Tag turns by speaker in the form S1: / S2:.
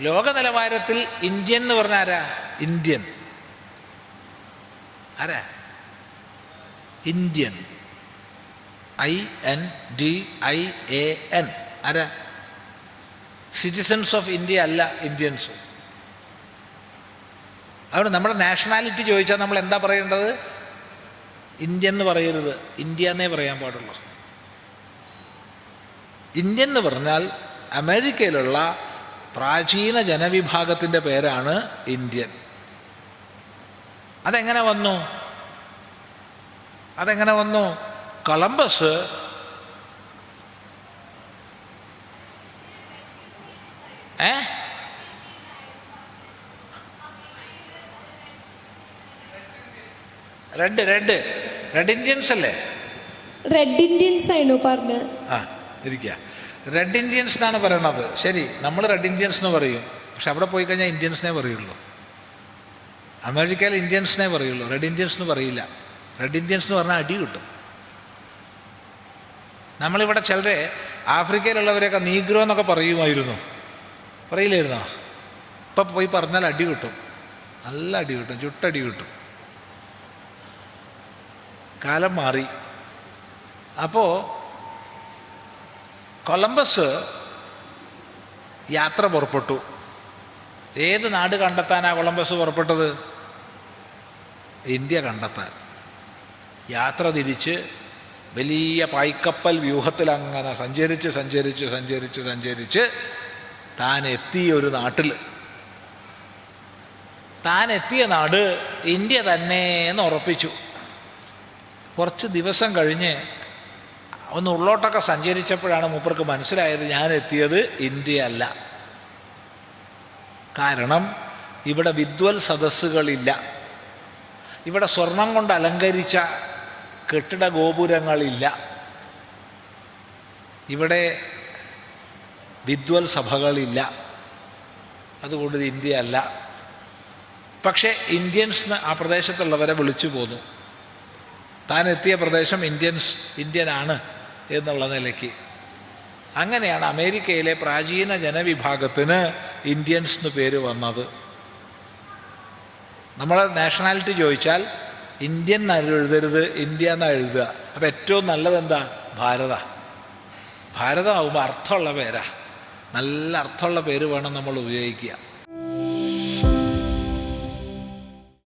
S1: ലോക നിലവാരത്തിൽ ഇന്ത്യൻ എന്ന് പറഞ്ഞ ആരാ? ഇന്ത്യൻ. ആരാ? Indian. I N D I A N. ആരാ? സിറ്റിസൺസ് ഓഫ് ഇന്ത്യ അല്ല ഇന്ത്യൻസ്. അതുകൊണ്ട് നമ്മുടെ നാഷണാലിറ്റി ചോദിച്ചാൽ നമ്മൾ എന്താ പറയേണ്ടത്? ഇന്ത്യൻ എന്ന് പറയരുത്. ഇന്ത്യ എന്നേ പറയാൻ പാടുള്ളൂ. ഇന്ത്യൻ എന്ന് പറഞ്ഞാൽ അമേരിക്കയിലുള്ള പ്രാചീന ജനവിഭാഗത്തിന്റെ പേരാണ് ഇന്ത്യൻ. അതെങ്ങനെ വന്നു? അതെങ്ങനെ വന്നു? കൊളംബസ് ഏ? റെഡ് റെഡ് റെഡ് ഇന്ത്യൻസ് അല്ലേ
S2: റെഡ് ഇന്ത്യൻസ് ആയിരുന്നു പറഞ്ഞത്?
S1: ആ ഇരിക്കുക റെഡ് ഇന്ത്യൻസ് എന്നാണ് പറയണത്. ശരി നമ്മൾ റെഡ് ഇന്ത്യൻസ് എന്ന് പറയും. പക്ഷെ അവിടെ പോയി കഴിഞ്ഞാൽ ഇന്ത്യൻസിനെ പറയുള്ളൂ. അമേരിക്കയിൽ ഇന്ത്യൻസിനെ പറയുള്ളൂ. റെഡ് ഇന്ത്യൻസ് എന്ന് പറയില്ല. റെഡ് ഇന്ത്യൻസ് എന്ന് പറഞ്ഞാൽ അടി കിട്ടും. നമ്മളിവിടെ ചിലരെ ആഫ്രിക്കയിലുള്ളവരെയൊക്കെ നീഗ്രോ എന്നൊക്കെ പറയുമായിരുന്നു. പറയില്ലായിരുന്നോ? ഇപ്പം പോയി പറഞ്ഞാൽ അടി കിട്ടും. നല്ല അടി കിട്ടും. ചുട്ടടി കിട്ടും. കാലം മാറി. അപ്പോൾ കൊളംബസ് യാത്ര പുറപ്പെട്ടു. ഏത് നാട് കണ്ടെത്താനാ കൊളംബസ് പുറപ്പെട്ടത്? ഇന്ത്യ കണ്ടെത്താൻ. യാത്ര തിരിച്ച് വലിയ പായ്ക്കപ്പൽ വ്യൂഹത്തിൽ അങ്ങനെ സഞ്ചരിച്ച് സഞ്ചരിച്ച് സഞ്ചരിച്ച് സഞ്ചരിച്ച് താൻ എത്തിയ ഒരു നാട്ടിൽ താൻ എത്തിയ നാട് ഇന്ത്യ തന്നെ എന്ന് ഉറപ്പിച്ചു. കുറച്ച് ദിവസം കഴിഞ്ഞ് ഒന്ന് ഉള്ളോട്ടൊക്കെ സഞ്ചരിച്ചപ്പോഴാണ് മൂപ്പർക്ക് മനസ്സിലായത് ഞാൻ എത്തിയത് ഇന്ത്യ അല്ല. കാരണം ഇവിടെ വിദ്വൽ സദസ്സുകളില്ല. ഇവിടെ സ്വർണം കൊണ്ട് അലങ്കരിച്ച കെട്ടിട ഗോപുരങ്ങളില്ല. ഇവിടെ വിദ്വൽ സഭകളില്ല. അതുകൊണ്ട് ഇന്ത്യ അല്ല. പക്ഷേ ഇന്ത്യൻസ് ആ പ്രദേശത്തുള്ളവരെ വിളിച്ചു പോന്നു. താൻ എത്തിയ പ്രദേശം ഇന്ത്യൻസ് ഇന്ത്യനാണ് എന്നുള്ള നിലയ്ക്ക്. അങ്ങനെയാണ് അമേരിക്കയിലെ പ്രാചീന ജനവിഭാഗത്തിന് ഇന്ത്യൻസ് എന്ന് പേര് വന്നത്. നമ്മൾ നാഷണാലിറ്റി ചോദിച്ചാൽ ഇന്ത്യൻ എഴുതരുത് ഇന്ത്യ എന്നാണ് എഴുതുക. അപ്പം ഏറ്റവും നല്ലത് എന്താ? ഭാരത. ഭാരതമാകുമ്പോൾ അർത്ഥമുള്ള പേരാ. നല്ല അർത്ഥമുള്ള പേര് വേണം നമ്മൾ ഉപയോഗിക്കുക.